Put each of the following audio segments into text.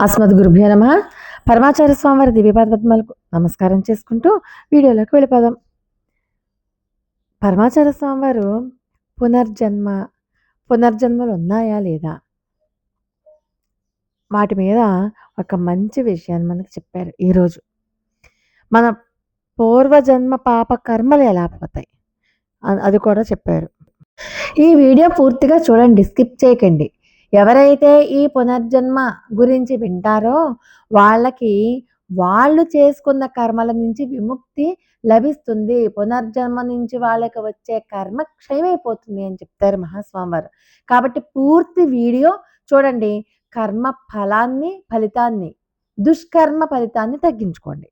అస్మద్ గురుభ్యో నమ. పరమాచార్య స్వామివారి దివ్యపాద పద్మాలకు నమస్కారం చేసుకుంటూ వీడియోలోకి వెళ్ళిపోదాం. పరమాచార్య స్వామివారు పునర్జన్మ పునర్జన్మలు ఉన్నాయా లేదా? వాటి మీద ఒక మంచి విషయాన్ని మనకు చెప్పారు ఈరోజు. మన పూర్వజన్మ పాప కర్మలు ఎలా పోతాయి? అ- అది కూడా చెప్పారు. ఈ వీడియో పూర్తిగా చూడండి స్కిప్ చేయకండి. ఎవరైతే ఈ పునర్జన్మ గురించి వింటారో వాళ్ళకి వాళ్ళు చేసుకున్న కర్మల నుంచి విముక్తి లభిస్తుంది. పునర్జన్మ నుంచి వాళ్ళకి వచ్చే కర్మ క్షయమైపోతుంది అని చెప్తారు మహాస్వామి వారు కాబట్టి పూర్తి వీడియో చూడండి. కర్మ ఫలాన్ని ఫలితాన్ని దుష్కర్మ ఫలితాన్ని తగ్గించుకోండి.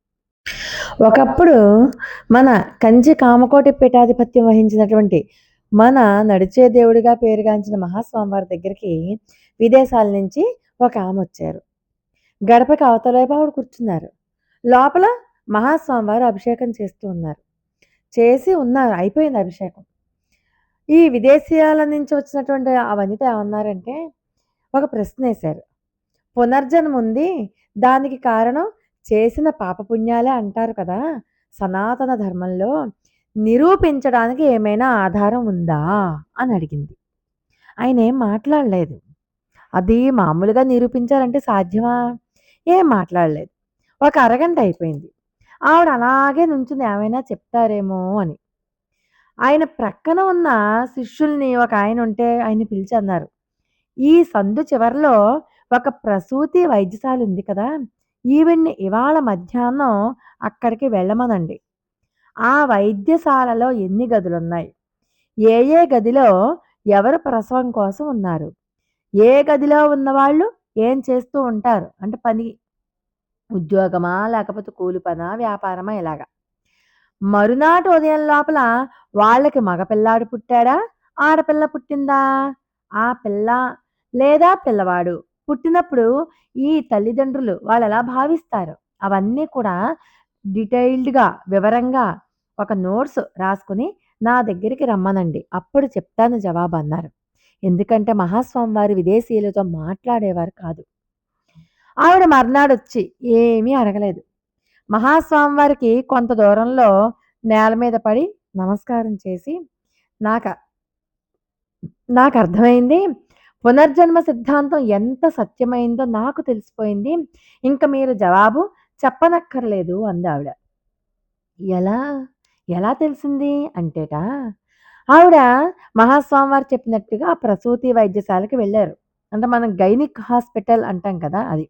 ఒకప్పుడు మన కంచి కామకోటి పీఠాధిపత్యం వహించినటువంటి మన నడిచే దేవుడిగా పేరుగాంచిన మహాస్వామి వారి దగ్గరికి విదేశాల నుంచి ఒక ఆమె వచ్చారు. గడపకి అవతల వైపు ఆవిడ కూర్చున్నారు. లోపల మహాస్వామి వారు అభిషేకం చేస్తూ ఉన్నారు. చేసి ఉన్నారు అయిపోయింది అభిషేకం. ఈ విదేశీయాల నుంచి వచ్చినటువంటి ఆ వనిత ఏమన్నారంటే ఒక ప్రశ్న వేశారు. పునర్జన్మ ఉంది దానికి కారణం చేసిన పాపపుణ్యాలే అంటారు కదా సనాతన ధర్మంలో నిరూపించడానికి ఏమైనా ఆధారం ఉందా? అని అడిగింది. ఆయన ఏం మాట్లాడలేదు. అది మామూలుగా నిరూపించాలంటే సాధ్యమా? ఏం మాట్లాడలేదు. ఒక అరగంట అయిపోయింది. ఆవిడ అలాగే నుంచుని ఏమైనా చెప్తారేమో అని. ఆయన ప్రక్కన ఉన్న శిష్యుల్ని ఒక ఆయన ఉంటే ఆయన పిలిచి అన్నారు. ఈ సందు చివరిలో ఒక ప్రసూతి వైద్యశాల ఉంది కదా. ఈవిడ్ని ఇవాళ మధ్యాహ్నం అక్కడికి వెళ్ళమనండి. ఆ వైద్యశాలలో ఎన్ని గదులున్నాయి? ఏ ఏ గదిలో ఎవరు ప్రసవం కోసం ఉన్నారు? ఏ గదిలో ఉన్నవాళ్ళు ఏం చేస్తూ ఉంటారు? అంటే పని ఉద్యోగమా లేకపోతే కూలి పనా వ్యాపారమా ఇలాగా. మరునాటి ఉదయం లోపల వాళ్ళకి మగపిల్లాడు పుట్టాడా? ఆడపిల్ల పుట్టిందా? ఆ పిల్ల లేదా పిల్లవాడు పుట్టినప్పుడు ఈ తల్లిదండ్రులు వాళ్ళు ఎలా భావిస్తారు? అవన్నీ కూడా డీటెయిల్డ్గా వివరంగా ఒక నోట్స్ రాసుకుని నా దగ్గరికి రమ్మనండి. అప్పుడు చెప్తాను జవాబు అన్నారు. ఎందుకంటే మహాస్వామి వారు విదేశీయులతో మాట్లాడేవారు కాదు. ఆవిడ మర్నాడు వచ్చి ఏమీ అడగలేదు. మహాస్వామి వారికి కొంత దూరంలో నేల మీద పడి నమస్కారం చేసి నాకు నాకు అర్థమైంది పునర్జన్మ సిద్ధాంతం ఎంత సత్యమైందో నాకు తెలిసిపోయింది. ఇంకా మీరు జవాబు చెప్పనక్కర్లేదు అంది ఆవిడ. ఎలా? ఎలా తెలిసింది? అంటేట ఆవిడ మహాస్వామి వారు చెప్పినట్టుగా ఆ ప్రసూతి వైద్యశాలకి వెళ్ళారు. అంటే మనం గైనిక్ హాస్పిటల్ అంటాం కదా అది.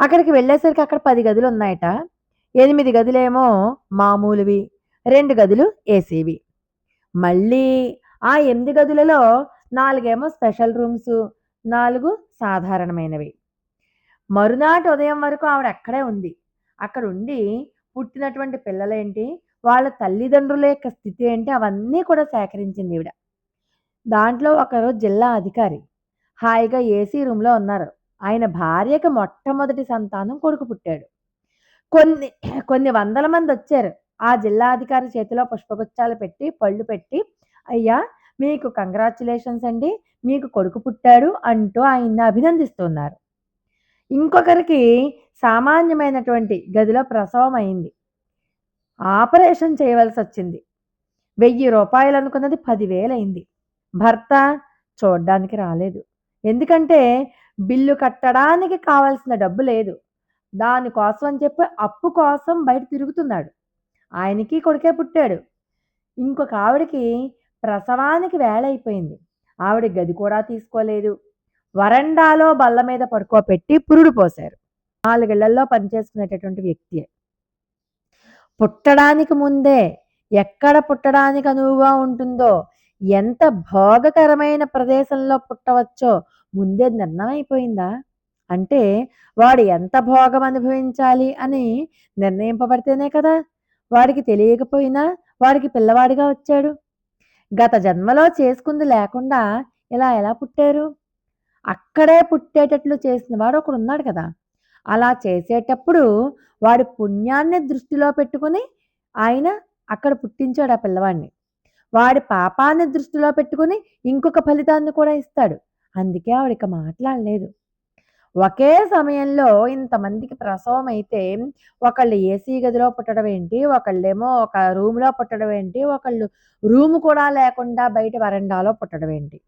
అక్కడికి వెళ్ళేసరికి అక్కడ పది గదులు ఉన్నాయట. ఎనిమిది గదులేమో మామూలువి రెండు గదులు ఏసీవి. మళ్ళీ ఆ ఎనిమిది గదులలో నాలుగేమో స్పెషల్ రూమ్స్ నాలుగు సాధారణమైనవి. మరునాటి ఉదయం వరకు ఆవిడ అక్కడే ఉంది. అక్కడ ఉండి పుట్టినటువంటి పిల్లలేంటి? వాళ్ళ తల్లిదండ్రుల యొక్క స్థితి ఏంటి? అవన్నీ కూడా సేకరించింది ఈవిడ. దాంట్లో ఒకరు జిల్లా అధికారి. హాయిగా ఏసీ రూమ్లో ఉన్నారు. ఆయన భార్యకి మొట్టమొదటి సంతానం కొడుకు పుట్టాడు. కొన్ని కొన్ని వందల మంది వచ్చారు. ఆ జిల్లా అధికారి చేతిలో పుష్పగుచ్చాలు పెట్టి పళ్ళు పెట్టి అయ్యా మీకు కంగ్రాచులేషన్స్ అండి. మీకు కొడుకు పుట్టాడు అంటూ ఆయన్ని అభినందిస్తున్నారు. ఇంకొకరికి సామాన్యమైనటువంటి గదిలో ప్రసవం అయింది ఆపరేషన్ చేయవలసి వచ్చింది. వెయ్యి రూపాయలు అనుకున్నది పదివేలైంది భర్త చూడ్డానికి రాలేదు. ఎందుకంటే బిల్లు కట్టడానికి కావాల్సిన డబ్బు లేదు. దానికోసం అని చెప్పి అప్పు కోసం బయట తిరుగుతున్నాడు. ఆయనకి కొడుకే పుట్టాడు. ఇంకొక ఆవిడకి ప్రసవానికి వేళ అయిపోయింది ఆవిడ గది కూడా తీసుకోలేదు. వరండాలో బల్ల మీద పడుకోబెట్టి పురుడు పోశారు. నాలుగేళ్ళలో పనిచేసుకునేటటువంటి వ్యక్తి. పుట్టడానికి ముందే ఎక్కడ పుట్టడానికి అనువుగా ఉంటుందో ఎంత భోగకరమైన ప్రదేశంలో పుట్టవచ్చో ముందే నిర్ణయం అయిపోయిందా అంటే వాడు ఎంత భోగం అనుభవించాలి అని నిర్ణయింపబడితేనే కదా వాడికి తెలియకపోయినా వాడికి పిల్లవాడిగా వచ్చాడు. గత జన్మలో చేసుకుంది లేకుండా ఇలా ఎలా పుట్టారు? అక్కడే పుట్టేటట్లు చేసిన వాడు ఒకడు ఉన్నాడు కదా. అలా చేసేటప్పుడు వాడి పుణ్యాన్ని దృష్టిలో పెట్టుకుని ఆయన అక్కడ పుట్టించాడు ఆ పిల్లవాడిని. వాడి పాపాన్ని దృష్టిలో పెట్టుకుని ఇంకొక ఫలితాన్ని కూడా ఇస్తాడు. అందుకే ఆవిడిక మాట్లాడలేదు. ఒకే సమయంలో ఇంతమందికి ప్రసవం అయితే ఒకళ్ళు ఏసీ గదిలో పుట్టడం ఏంటి ఒకళ్ళేమో ఒక రూమ్లో పుట్టడం ఏంటి ఒకళ్ళు రూమ్ కూడా లేకుండా బయట వరండాలో పుట్టడం ఏంటి?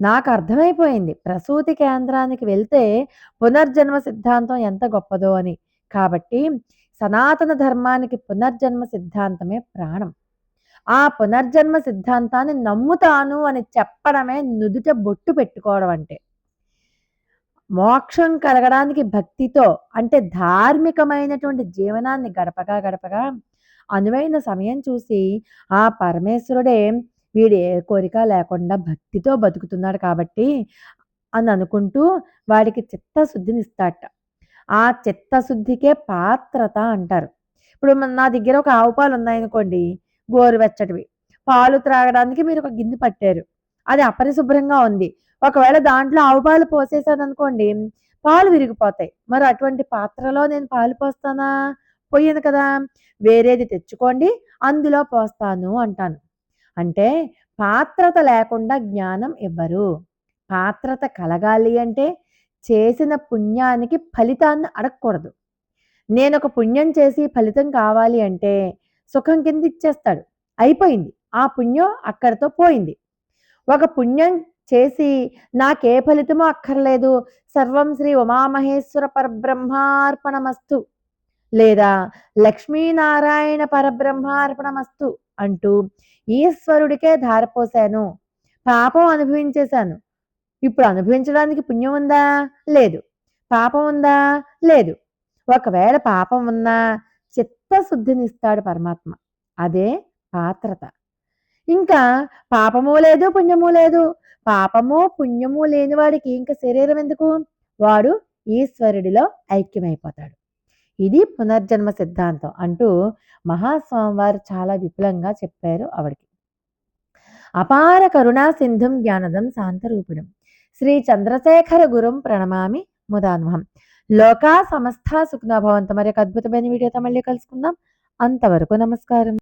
నాకు అర్థమైపోయింది. ప్రసూతి కేంద్రానికి వెళ్తే పునర్జన్మ సిద్ధాంతం ఎంత గొప్పదో అని. కాబట్టి సనాతన ధర్మానికి పునర్జన్మ సిద్ధాంతమే ప్రాణం. ఆ పునర్జన్మ సిద్ధాంతాన్ని నమ్ముతాను అని చెప్పడమే నుదుట బొట్టు పెట్టుకోవడం అంటే. మోక్షం కలగడానికి భక్తితో అంటే ధార్మికమైనటువంటి జీవనాన్ని గడపగా గడపగా అనువైన సమయం చూసి ఆ పరమేశ్వరుడే వీడు ఏ కోరిక లేకుండా భక్తితో బతుకుతున్నాడు కాబట్టి అని అనుకుంటూ వాడికి చిత్తశుద్ధినిస్తాట ఆ చిత్తశుద్ధికే పాత్రత అంటారు. ఇప్పుడు నా దగ్గర ఒక ఆవు పాలు ఉన్నాయనుకోండి గోరువెచ్చటివి. పాలు త్రాగడానికి మీరు ఒక గిన్నె పట్టారు. అది అపరిశుభ్రంగా ఉంది. ఒకవేళ దాంట్లో ఆవు పాలు పాలు విరిగిపోతాయి. మరి అటువంటి పాత్రలో నేను పాలు పోస్తానా? పోయాను కదా. వేరేది తెచ్చుకోండి అందులో పోస్తాను అంటాను. అంటే పాత్రత లేకుండా జ్ఞానం ఇవ్వరు. పాత్రత కలగాలి అంటే చేసిన పుణ్యానికి ఫలితాన్ని అడగకూడదు. నేను ఒక పుణ్యం చేసి ఫలితం కావాలి అంటే సుఖం కింద ఇచ్చేస్తాడు అయిపోయింది. ఆ పుణ్యం అక్కడితో పోయింది. ఒక పుణ్యం చేసి నాకే ఫలితమో అక్కర్లేదు. సర్వం శ్రీ ఉమామహేశ్వర పరబ్రహ్మార్పణమస్తు. లేదా లక్ష్మీనారాయణ పరబ్రహ్మార్పణమస్తు. అంటూ ఈశ్వరుడికే ధారపోశాను. పాపం అనుభవించేశాను. ఇప్పుడు అనుభవించడానికి పుణ్యం ఉందా? లేదు. పాపం ఉందా? లేదు. ఒకవేళ పాపం ఉన్నా చిత్తశుద్ధినిస్తాడు పరమాత్మ. అదే పాత్రత. ఇంకా పాపము లేదు పుణ్యము లేదు. పాపము పుణ్యము లేని వాడికి ఇంకా శరీరం ఎందుకు? వాడు ఈశ్వరుడిలో ఐక్యమైపోతాడు. ఇది పునర్జన్మ సిద్ధాంతం అంటూ మహాస్వామి వారు చాలా విపులంగా చెప్పారు ఆవిడకి. అపార కరుణా సింధుం జ్ఞానదం శాంతరూపిణం. శ్రీ చంద్రశేఖర గురుం ప్రణమామి ముదాన్వహం. లోకా సమస్త సుఖనా మరి ఒక అద్భుతమైన వీడియోతో మళ్ళీ కలుసుకుందాం. అంతవరకు నమస్కారం.